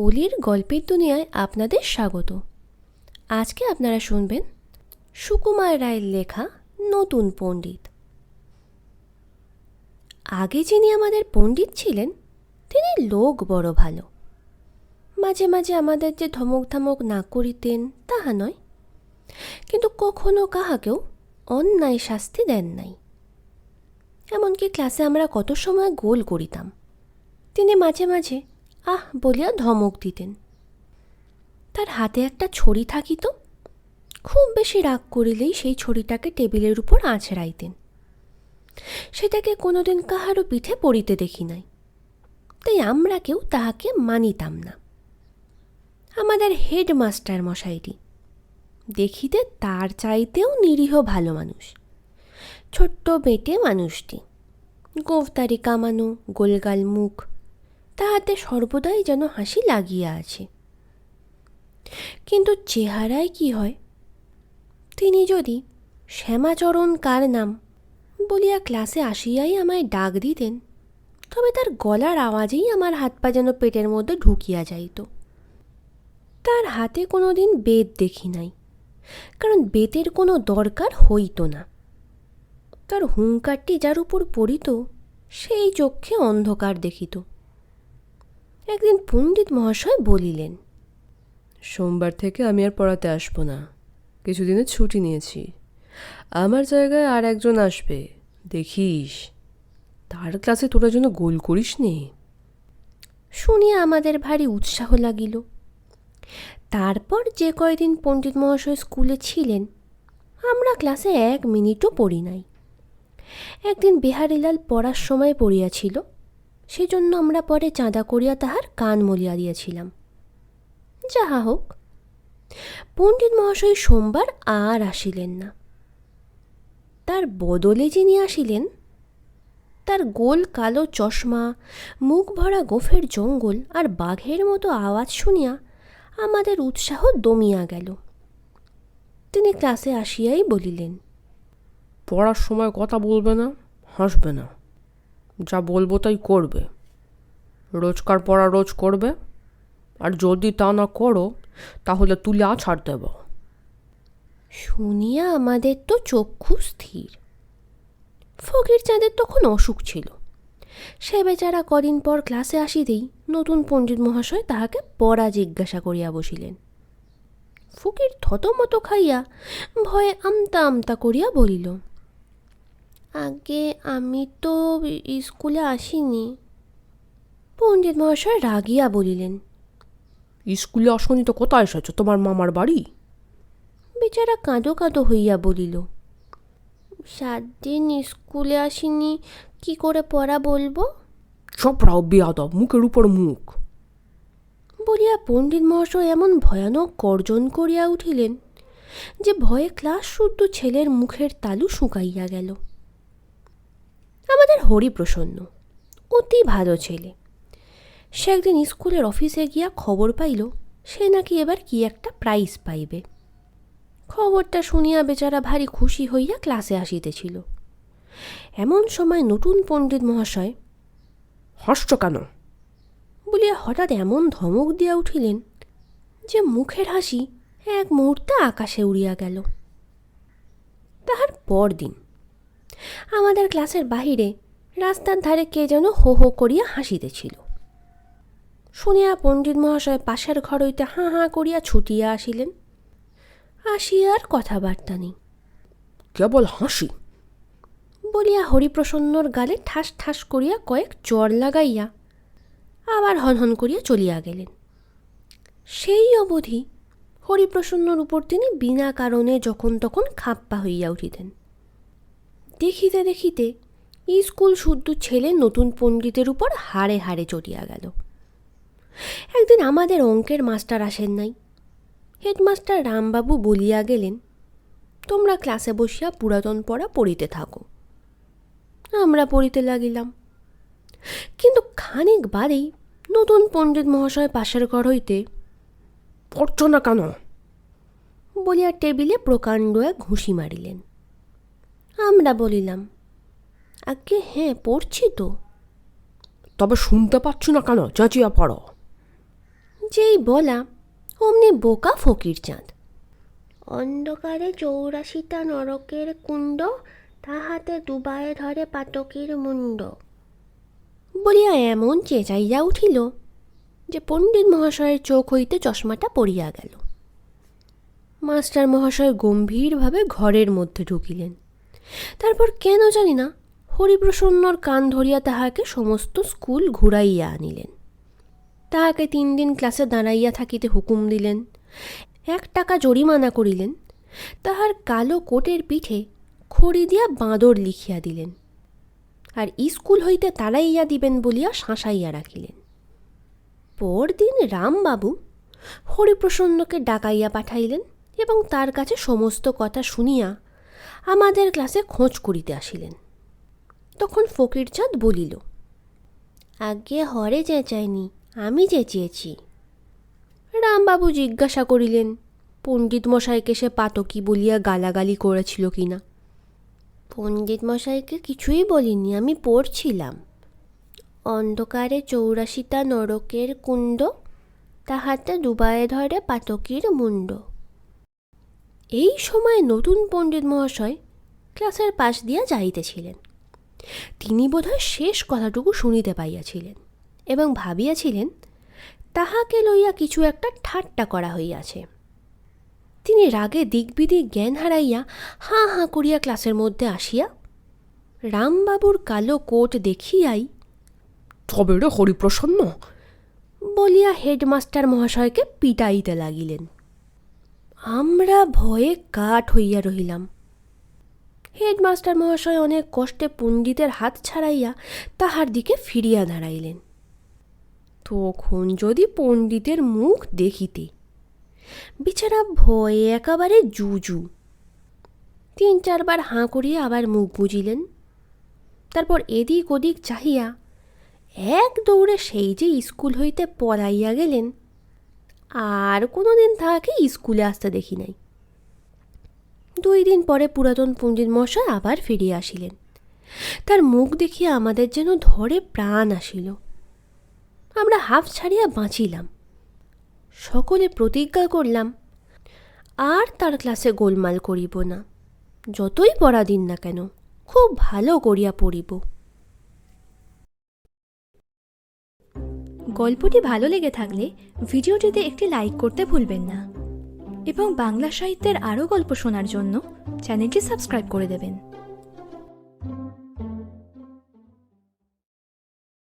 অলির গল্পের দুনিয়ায় আপনাদের স্বাগত। আজকে আপনারা শুনবেন সুকুমার রায়ের লেখা নতুন পণ্ডিত। আগে যিনি আমাদের পণ্ডিত ছিলেন, তিনি লোক বড় ভালো। মাঝে মাঝে আমাদের যে ধমক ধমক না করিতেন, তাহা নয়। কিন্তু কখনো কাহাকেও অন্যায় শাস্তি দেন নাই। এমনকি ক্লাসে আমরা কত সময় গোল করিতাম। তিনি মাঝে মাঝে আহ বলিয়া ধমক দিতেন। তার হাতে একটা ছড়ি থাকিত খুব বেশি রাগ করিলেই সেই ছড়িটাকে টেবিলের উপর আছড়াইতেন সেটাকে কোনোদিন কাহারও পিঠে পড়িতে দেখি নাই, তাই আমরা কেউ তাহাকে মানিতাম না। আমাদের হেডমাস্টার মশাইটি, দেখিতে তার চাইতেও নিরীহ ভালো মানুষ, ছোট্ট বেটে মানুষটি গোফতারি কামানো গোলগাল মুখ তাহাতে সর্বদাই যেন হাসি লাগিয়া আছে। কিন্তু চেহারায় কি হয়? তিনি যদি শ্যামাচরণ কার নাম বলিয়া ক্লাসে আসিয়াই আমায় ডাক দিতেন, তবে তার গলার আওয়াজেই আমার হাত পা যেন পেটের মধ্যে ঢুকিয়া যাইত। তার হাতে কোনো দিন বেদ দেখি নাই, কারণ বেতের কোনো দরকার হইত না। তার হুঙ্কারটি যার উপর পড়িত, সেই চক্ষে অন্ধকার দেখিত। একদিন পণ্ডিত মহাশয় বলিলেন সোমবার থেকে আমি আর পড়াতে আসব না। কিছুদিনের ছুটি নিয়েছি। আমার জায়গায় আর একজন আসবে। দেখিস। তার ক্লাসে তোরা যেন গোল করিস নে। শুনিয়া আমাদের ভারী উৎসাহ লাগিল। তারপর যে কয়দিন পণ্ডিত মহাশয় স্কুলে ছিলেন আমরা ক্লাসে এক মিনিটও পড়ি নাই। একদিন বিহারীলাল পড়ার সময় পড়িয়াছিল সেজন্য আমরা পরে চাঁদা করিয়া তাহার কান মলিয়া দিয়াছিলাম। যাহা হোক, পণ্ডিত মহাশয় সোমবার আর আসিলেন না। তার বদলে যিনি আসিলেন, তার গোল কালো চশমা, মুখ ভরা গোফের জঙ্গল আর বাঘের মতো আওয়াজ শুনিয়া আমাদের উৎসাহ দমিয়া গেল। তিনি ক্লাসে আসিয়াই বলিলেন, পড়ার সময় কথা বলবে না, হাসবে না। যা বলব তাই করবে। রোজকার পড়া রোজ করবে। আর যদি তা না করো, তাহলে তুলে আছাড় দেব। শুনিয়া আমাদের তো চক্ষু স্থির। ফকির চাঁদের তখন অসুখ ছিল। সে বেচারা কদিন পর ক্লাসে আসিতেই নতুন পণ্ডিত মহাশয় তাহাকে পড়া জিজ্ঞাসা করিয়া বসিলেন। ফকির থতমত খাইয়া ভয়ে আমতা আমতা করিয়া বলিল আগে আমি তো স্কুলে আসিনি। পণ্ডিত মহাশয় রাগিয়া বলিলেন স্কুলে আসনি তো কোথায় এসেছ? তোমার মামার বাড়ি? বেচারা কাঁদো কাঁদো হইয়া বলিল সাত দিন স্কুলে আসিনি কি করে পড়া বলব? চপড়াও বেয়াদব মুখের উপর মুখ। বলিয়া পণ্ডিত মহাশয় এমন ভয়ানক গর্জন করিয়া উঠিলেন যে ভয়ে ক্লাস শুদ্ধ ছেলের মুখের তালু শুকাইয়া গেল। আমাদের হরিপ্রসন্ন অতি ভালো ছেলে। সে একদিন স্কুলের অফিসে গিয়া খবর পাইল সে নাকি এবার কি একটা প্রাইজ পাইবে। খবরটা শুনিয়া বেচারা ভারী খুশি হইয়া ক্লাসে আসিতেছিল। এমন সময় নতুন পণ্ডিত মহাশয় হাসছ কেন? বলিয়া হঠাৎ এমন ধমক দিয়া উঠিলেন যে মুখের হাসি এক মুহূর্তে আকাশে উড়িয়া গেল। তাহার পরদিন আমাদের ক্লাসের বাহিরে রাস্তার ধারে কে যেন হো হো করিয়া হাসিতেছিল। শুনিয়া পণ্ডিত মহাশয় পাশের ঘর হইতে হাঁ হাঁ করিয়া ছুটিয়া আসিলেন। আসিয়া আর কথাবার্তা নেই। কেবল হাসি। বলিয়া হরিপ্রসন্নর গালে ঠাস ঠাস করিয়া কয়েক চর লাগাইয়া আবার হনহন করিয়া চলিয়া গেলেন। সেই অবধি হরিপ্রসন্নর উপর তিনি বিনা কারণে যখন তখন খাপ্পা হইয়া উঠিতেন। দেখিতে দেখিতে স্কুল শুদ্ধ ছেলে নতুন পণ্ডিতের উপর হাড়ে হাড়ে চড়িয়া গেল। একদিন আমাদের অঙ্কের মাস্টার আসেন নাই। হেডমাস্টার রামবাবু বলিয়া গেলেন, তোমরা ক্লাসে বসিয়া পুরাতন পড়া পড়িতে থাকো। আমরা পড়িতে লাগিলাম। কিন্তু খানিক বাদেই নতুন পণ্ডিত মহাশয় পাশের ঘর হইতে, পড়ছ না কেন? বলিয়া টেবিলে প্রকাণ্ড এক ঘুষি মারিলেন। আমরা বলিলাম আগে হ্যাঁ পড়ছি তো। তবে শুনতে পাচ্ছি না কেন চেঁচিয়ে পড়ো। যেই বলা অমনি বোকা ফকির চাঁদ। অন্ধকারে চৌরাশিটা নরকের কুণ্ড তাহাতে ডুবায়ে ধরে পাতকের মুন্ড বলিয়া এমন চেঁচাইয়া উঠিল যে পণ্ডিত মহাশয়ের চোখ হইতে চশমাটা পড়িয়া গেল। মাস্টার মহাশয় গম্ভীরভাবে ঘরের মধ্যে ঢুকিলেন। তারপর কেন জানি না হরিপ্রসন্নর কান ধরিয়া তাহাকে সমস্ত স্কুল ঘুরাইয়া আনিলেন। তাহাকে তিন দিন ক্লাসে দাঁড়াইয়া থাকিতে হুকুম দিলেন। এক টাকা জরিমানা করিলেন। তাহার কালো কোটের পিঠে খড়ি দিয়া বাঁদর লিখিয়া দিলেন। আর স্কুল হইতে তাড়াইয়া দিবেন বলিয়া শাঁসাইয়া রাখিলেন। পরদিন রামবাবু হরিপ্রসন্নকে ডাকাইয়া পাঠাইলেন এবং তার কাছে সমস্ত কথা শুনিয়া আমাদের ক্লাসে খোঁজ করিতে আসিলেন। তখন ফকিরচাঁদ বলিল আগে হরে চেঁচায়নি আমি চেঁচিয়েছি। রামবাবু জিজ্ঞাসা করিলেন পণ্ডিত মশাইকে সে পাতকি বলিয়া গালাগালি করেছিল কিনা পণ্ডিত মশাইকে কিছুই বলিনি, আমি পড়ছিলাম। অন্ধকারে চৌরাশিতা নরকের কুণ্ড, তাহাতে ডুবায়ে ধরে পাতকির মুন্ড এই সময় নতুন পণ্ডিত মহাশয় ক্লাসের পাশ দিয়া যাইতেছিলেন। তিনি বোধহয় শেষ কথাটুকু শুনিতে পাইয়াছিলেন এবং ভাবিয়াছিলেন তাহাকে লইয়া কিছু একটা ঠাট্টা করা হইয়াছে। তিনি রাগে দিকবিদিক জ্ঞান হারাইয়া হাঁ হাঁ করিয়া ক্লাসের মধ্যে আসিয়া রামবাবুর কালো কোট দেখিয়াই তবে রে হরিপ্রসন্ন! বলিয়া হেডমাস্টার মহাশয়কে পিটাইতে লাগিলেন। আমরা ভয়ে কাঠ হইয়া রহিলাম। হেডমাস্টার মহাশয় অনেক কষ্টে পণ্ডিতের হাত ছাড়াইয়া তাহার দিকে ফিরিয়া দাঁড়াইলেন। তখন যদি পণ্ডিতের মুখ দেখিতে, বিচারা ভয়ে একেবারে জুজু। তিন চারবার হাঁ করিয়া আবার মুখ বুঝিলেন তারপর এদিক ওদিক চাহিয়া এক দৌড়ে সেই যে স্কুল হইতে পড়াইয়া গেলেন আর কোনো দিন তাহাকে স্কুলে আসতে দেখি নাই। দুই দিন পরে পুরাতন পণ্ডিত মশাই আবার ফিরিয়া আসিলেন। তার মুখ দেখিয়া আমাদের যেন ধরে প্রাণ আসিল। আমরা হাফ ছাড়িয়া বাঁচিলাম। সকলে প্রতিজ্ঞা করলাম, আর তার ক্লাসে গোলমাল করিব না। যতই পড়া দিন না কেন, খুব ভালো করিয়া পড়িব। গল্পটি ভালো লেগে থাকলে ভিডিওটিতে একটি লাইক করতে ভুলবেন না। এবং বাংলা সাহিত্যের আরও গল্প শোনার জন্য চ্যানেলটি সাবস্ক্রাইব করে দেবেন।